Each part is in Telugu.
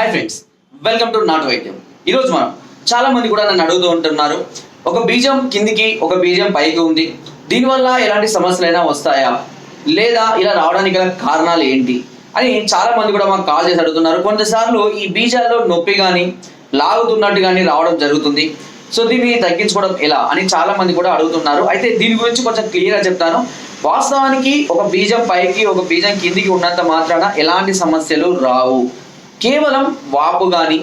హాయ్ ఫ్రెండ్స్ వెల్కమ్ టు నాటు వైద్యం ఈరోజు మనం చాలా మంది కూడా నన్ను అడుగుతూ ఉంటున్నారు ఒక బీజం కిందికి ఒక బీజం పైకి ఉంది దీనివల్ల ఎలాంటి సమస్యలైనా వస్తాయా? లేదా ఇలా రావడానికి గల కారణాలు ఏంటి? అని చాలా మంది కూడా మాకు కాల్ చేసి అడుగుతున్నారు. కొన్నిసార్లు ఈ బీజాల్లో నొప్పి కానీ లాగుతున్నట్టు కానీ రావడం జరుగుతుంది. సో దీన్ని తగ్గించుకోవడం ఎలా అని చాలా మంది కూడా అడుగుతున్నారు. అయితే దీని గురించి కొంచెం క్లియర్గా చెప్తాను. వాస్తవానికి ఒక బీజం పైకి ఒక బీజం కిందికి ఉన్నంత మాత్రాన ఎలాంటి సమస్యలు రావు. కేవలం వాపు కానీ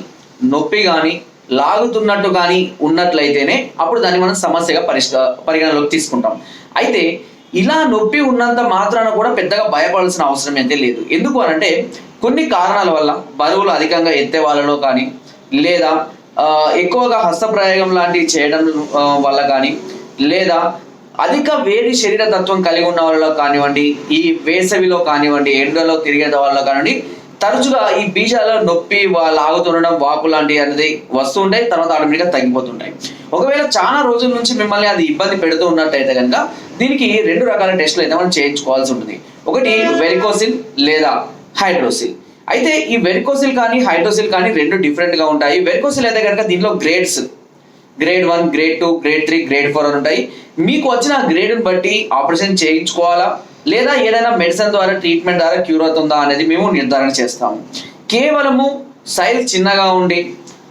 నొప్పి కానీ లాగుతున్నట్టు కానీ ఉన్నట్లయితేనే అప్పుడు దాన్ని మనం సమస్యగా పరిష్క పరిగణలోకి తీసుకుంటాం. అయితే ఇలా నొప్పి ఉన్నంత మాత్రాన కూడా పెద్దగా భయపడాల్సిన అవసరం అయితే లేదు. ఎందుకు అనంటే కొన్ని కారణాల వల్ల బరువులు అధికంగా ఎత్తే వాళ్ళలో కానీ లేదా ఎక్కువగా హస్తప్రయోగం లాంటివి చేయడం వల్ల కానీ లేదా అధిక వేడి శరీర తత్వం కలిగి ఉన్న వాళ్ళలో కానివ్వండి ఈ వేసవిలో కానివ్వండి ఎండలో తిరిగే వాళ్ళలో కానివ్వండి తరచుగా ఈ బీజాల నొప్పి లాగుతుండడం వాపు లాంటివి అనేది వస్తుంటాయి తర్వాత ఆటోమేటిక్గా తగ్గిపోతుంటాయి. ఒకవేళ చాలా రోజుల నుంచి మిమ్మల్ని అది ఇబ్బంది పెడుతూ ఉన్నట్టయితే కనుక దీనికి రెండు రకాల టెస్టులు అయితే మనం చేయించుకోవాల్సి ఉంటుంది. ఒకటి వెరికోసిల్ లేదా హైడ్రోసిల్. అయితే ఈ వెరికోసిల్ కానీ హైడ్రోసిల్ కానీ రెండు డిఫరెంట్గా ఉంటాయి. వెరికోసిల్ అయితే కనుక దీనిలో grades grade one grade two grade three grade four అని ఉంటాయి. మీకు వచ్చిన గ్రేడ్ని బట్టి ఆపరేషన్ చేయించుకోవాలా? లేదా ఏదైనా మెడిసిన్ ద్వారా ట్రీట్మెంట్ ద్వారా క్యూర్ అవుతుందా అనేది మేము నిర్ధారణ చేస్తాము. కేవలము సైజ్ చిన్నగా ఉండి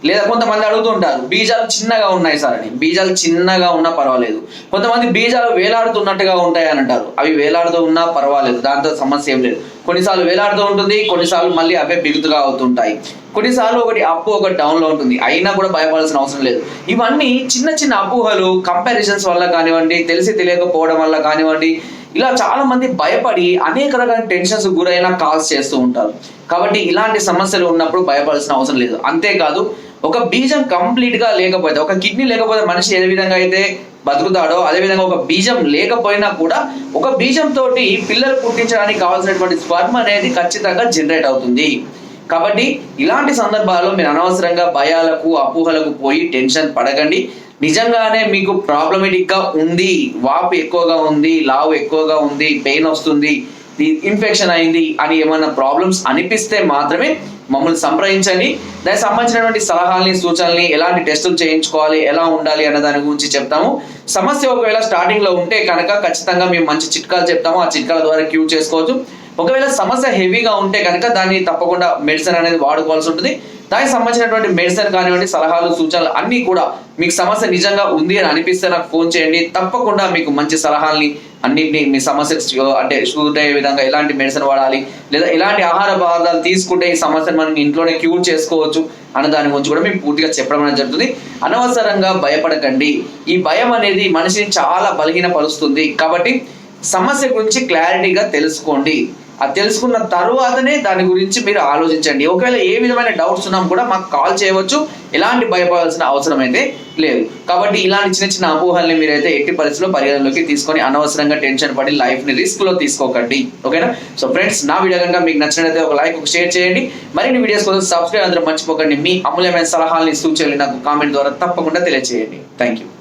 లేదా కొంతమంది అడుగుతుంటారు బీజాలు చిన్నగా ఉన్నాయి సార్ అని. బీజాలు చిన్నగా ఉన్నా పర్వాలేదు. కొంతమంది బీజాలు వేలాడుతున్నట్టుగా ఉంటాయి అని అంటారు. అవి వేలాడుతూ ఉన్నా పర్వాలేదు. దాంతో సమస్య ఏం లేదు. కొన్నిసార్లు వేలాడుతూ ఉంటుంది కొన్నిసార్లు మళ్ళీ అవే బిగుతుగా అవుతుంటాయి. కొన్నిసార్లు ఒకటి అప్పు ఒకటి డౌన్లో ఉంటుంది. అయినా కూడా భయపడాల్సిన అవసరం లేదు. ఇవన్నీ చిన్న చిన్న అపోహలు కంపారిజన్స్ వల్ల కానివ్వండి తెలిసి తెలియకపోవడం వల్ల కానివ్వండి ఇలా చాలా మంది భయపడి అనేక రకాల టెన్షన్స్ గురైన కాల్స్ చేస్తూ ఉంటారు. కాబట్టి ఇలాంటి సమస్యలు ఉన్నప్పుడు భయపడాల్సిన అవసరం లేదు. అంతేకాదు ఒక బీజం కంప్లీట్గా లేకపోతే ఒక కిడ్నీ లేకపోతే మనిషి ఏ విధంగా అయితే బతుకుతాడో అదే విధంగా ఒక బీజం లేకపోయినా కూడా ఒక బీజం తోటి పిల్లలు పుట్టించడానికి కావాల్సినటువంటి స్పర్మ్ అనేది ఖచ్చితంగా జనరేట్ అవుతుంది. కాబట్టి ఇలాంటి సందర్భాల్లో మీరు అనవసరంగా భయాలకు అపోహలకు పోయి టెన్షన్ పడకండి. నిజంగానే మీకు ప్రాబ్లమేటిక్గా ఉంది. వాపు ఎక్కువగా ఉంది లావు ఎక్కువగా ఉంది పెయిన్ వస్తుంది ఇన్ఫెక్షన్ అయింది అని ఏమైనా ప్రాబ్లమ్స్ అనిపిస్తే మాత్రమే మమ్మల్ని సంప్రదించండి. దానికి సంబంధించినటువంటి సలహాలని సూచనల్ని ఎలాంటి టెస్టులు చేయించుకోవాలి ఎలా ఉండాలి అన్న దాని గురించి చెప్తాము. సమస్య ఒకవేళ స్టార్టింగ్లో ఉంటే కనుక ఖచ్చితంగా మేము మంచి చిట్కాలు చెప్తాము. ఆ చిట్కాల ద్వారా క్యూర్ చేసుకోవచ్చు. ఒకవేళ సమస్య హెవీగా ఉంటే కనుక దాన్ని తప్పకుండా మెడిసిన్ అనేది వాడుకోవాల్సి ఉంటుంది. దానికి సంబంధించినటువంటి మెడిసిన్ కానివ్వండి సలహాలు సూచనలు అన్నీ కూడా మీకు సమస్య నిజంగా ఉంది అని అనిపిస్తే నాకు ఫోన్ చేయండి. తప్పకుండా మీకు మంచి సలహాలని అన్నింటినీ మీ సమస్య అంటే సూట్ అయ్యే విధంగా ఎలాంటి మెడిసిన్ వాడాలి లేదా ఎలాంటి ఆహార పదార్థాలు తీసుకుంటే ఈ సమస్యను మనం ఇంట్లోనే క్యూర్ చేసుకోవచ్చు అన్న దాని గురించి కూడా మేము పూర్తిగా చెప్పడం అనేది జరుగుతుంది. అనవసరంగా భయపడకండి. ఈ భయం అనేది మనిషిని చాలా బలహీనపరుస్తుంది. కాబట్టి సమస్య గురించి క్లారిటీగా తెలుసుకోండి. అది తెలుసుకున్న తరువాతనే దాని గురించి మీరు ఆలోచించండి. ఒకవేళ ఏ విధమైన డౌట్స్ ఉన్నా కూడా మాకు కాల్ చేయవచ్చు. ఎలాంటి భయపడాల్సిన అవసరం అయితే లేదు. కాబట్టి ఇలాంటి చిన్న చిన్న అపోహల్ని మీరైతే ఎట్టి పరిస్థితుల్లో పరిగణలోకి తీసుకొని అనవసరంగా టెన్షన్ పడి లైఫ్ని రిస్క్లో తీసుకోకండి. ఓకేనా సో ఫ్రెండ్స్ నా వీడియో కనుక మీకు నచ్చినట్లయితే ఒక లైక్ ఒక షేర్ చేయండి. మరిన్ని వీడియోస్ కోసం సబ్స్క్రైబ్ అందరూ మర్చిపోకండి. మీ అమూల్యమైన సలహాలని సూచనలు నాకు కామెంట్ ద్వారా తప్పకుండా తెలియజేయండి థ్యాంక్ యూ